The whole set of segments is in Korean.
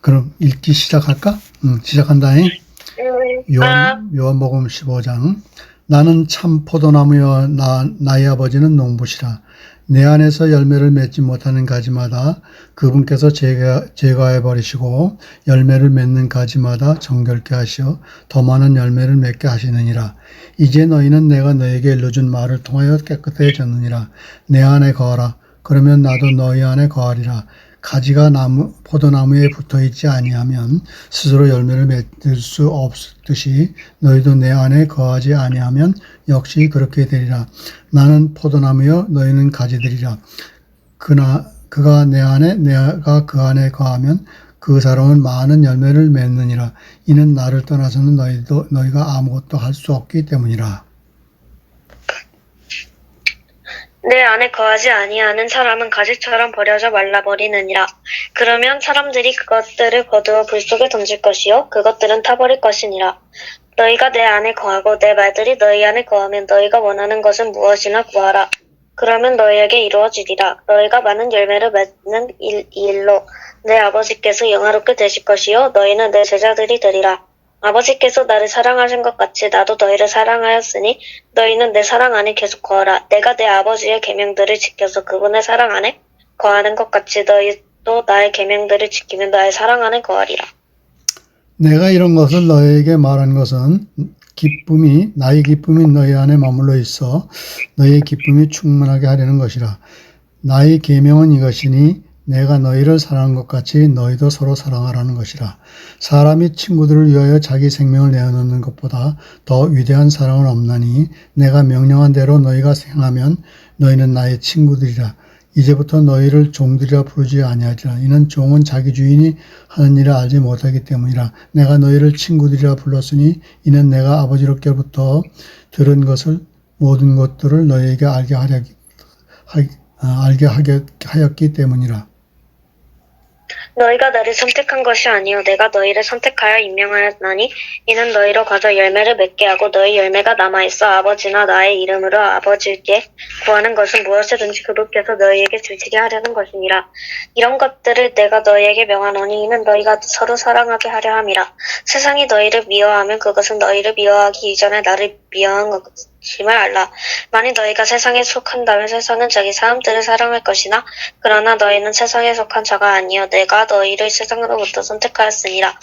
그럼 읽기 시작할까? 응, 시작한다잉. 음, 요한, 아, 요한복음 15장. 나는 참 포도나무여 나, 나의 아버지는 농부시라. 내 안에서 열매를 맺지 못하는 가지마다 그분께서 제가, 제거해 버리시고 열매를 맺는 가지마다 정결케 하시어 더 많은 열매를 맺게 하시느니라. 이제 너희는 내가 너에게 일러준 말을 통하여 깨끗해졌느니라. 내 안에 거하라. 그러면 나도 너희 안에 거하리라. 가지가 나무, 포도나무에 붙어 있지 아니하면 스스로 열매를 맺을 수 없듯이 너희도 내 안에 거하지 아니하면 역시 그렇게 되리라. 나는 포도나무여 너희는 가지들이라. 그나 그가 내 안에 내가 그 안에 거하면 그 사람은 많은 열매를 맺느니라. 이는 나를 떠나서는 너희도 너희가 아무것도 할 수 없기 때문이라. 내 안에 거하지 아니하는 사람은 가지처럼 버려져 말라버리느니라. 그러면 사람들이 그것들을 거두어 불 속에 던질 것이요 그것들은 타버릴 것이니라. 너희가 내 안에 거하고 내 말들이 너희 안에 거하면 너희가 원하는 것은 무엇이나 구하라. 그러면 너희에게 이루어지리라. 너희가 많은 열매를 맺는 일, 이 일로 내 아버지께서 영화롭게 되실 것이요 너희는 내 제자들이 되리라. 아버지께서 나를 사랑하신 것 같이 나도 너희를 사랑하였으니 너희는 내 사랑 안에 계속 거하라. 내가 내 아버지의 계명들을 지켜서 그분의 사랑 안에 거하는 것 같이 너희도 나의 계명들을 지키면 나의 사랑 안에 거하리라. 내가 이런 것을 너희에게 말한 것은 기쁨이 나의 기쁨이 너희 안에 머물러 있어 너희의 기쁨이 충만하게 하려는 것이라. 나의 계명은 이것이니 내가 너희를 사랑한 것 같이 너희도 서로 사랑하라는 것이라. 사람이 친구들을 위하여 자기 생명을 내어놓는 것보다 더 위대한 사랑은 없나니 내가 명령한 대로 너희가 행하면 너희는 나의 친구들이라. 이제부터 너희를 종들이라 부르지 아니하리라. 이는 종은 자기 주인이 하는 일을 알지 못하기 때문이라. 내가 너희를 친구들이라 불렀으니 이는 내가 아버지로부터 들은 것을 모든 것들을 너희에게 알게 하려 하, 아, 알게 하게 하였기 때문이라. 너희가 나를 선택한 것이 아니요. 내가 너희를 선택하여 임명하였나니 이는 너희로 가서 열매를 맺게 하고 너희 열매가 남아 있어 아버지나 나의 이름으로 아버지께 구하는 것은 무엇이든지 그분께서 너희에게 주시게 하려는 것이니라. 이런 것들을 내가 너희에게 명하노니 이는 너희가 서로 사랑하게 하려 함이라. 세상이 너희를 미워하면 그것은 너희를 미워하기 이전에 나를 미워한 것임을 알라. 만일 너희가 세상에 속한다면 세상은 자기 사람들을 사랑할 것이나 그러나 너희는 세상에 속한 자가 아니요 내가 너희를 세상으로부터 선택하였으니라.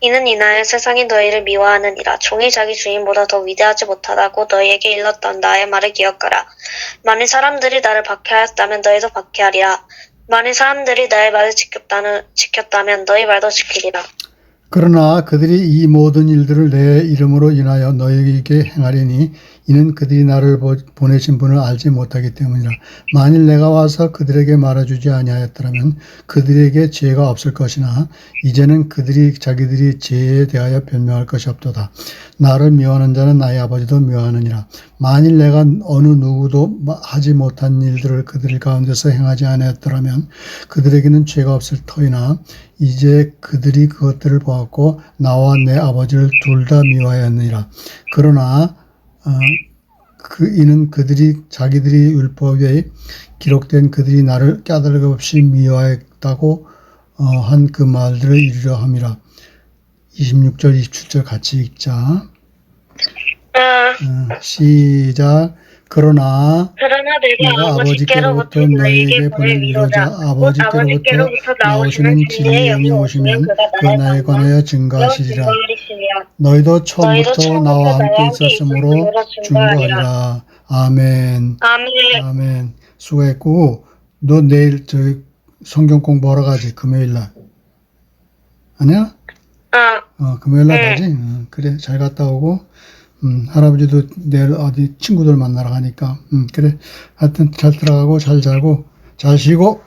이는 이날 세상이 너희를 미워하느니라. 종이 자기 주인보다 더 위대하지 못하다고 너희에게 일렀던 나의 말을 기억하라. 만일 사람들이 나를 박해하였다면 너희도 박해하리라. 만일 사람들이 나의 말을 지켰다는, 지켰다면 너희 말도 지키리라 그러나 그들이 이 모든 일들을 내 이름으로 인하여 너희에게 행하리니 이는 그들이 나를 보- 보내신 분을 알지 못하기 때문이라. 만일 내가 와서 그들에게 말해주지 아니하였더라면 그들에게 죄가 없을 것이나 이제는 그들이 자기들이 죄에 대하여 변명할 것이 없도다. 나를 미워하는 자는 나의 아버지도 미워하느니라. 만일 내가 어느 누구도 마- 하지 못한 일들을 그들 가운데서 행하지 아니하였더라면 그들에게는 죄가 없을 터이나 이제 그들이 그것들을 보았고 나와 내 아버지를 둘 다 미워하였느니라. 그러나 어, 그 이는 그들이 자기들이 율법에 기록된 그들이 나를 까닭 없이 미워했다고 어, 한 그 말들을 이루려 함이라. 26절, 27절 같이 읽자. 아, 어, 시작. 그러나 그러나 내가 아버지께로부터 너희에게 보낼 위로자 곧 아버지께로부터 나오시는 진리의 영이 오시면 그가 나에 관하여 증거하시리라. 너희도 처음부터 나와 함께 나와 있었으므로 함께 있었으므로 증거하리라. 아멘. 아멘. 아멘. 수고했고, 너 내일 저 성경 공부하러 가지, 금요일 날. 아니야? 아, 어, 금요일 날 네. 어, 그래, 잘 갔다 오고. 음, 할아버지도 내일 어디 친구들 만나러 가니까. 음, 그래. 하여튼 잘 들어가고, 잘 자고, 잘 쉬고.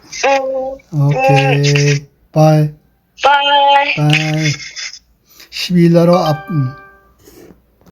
음, 오케이. 바이. 바이. 바이. 12일 날로 앞, 음,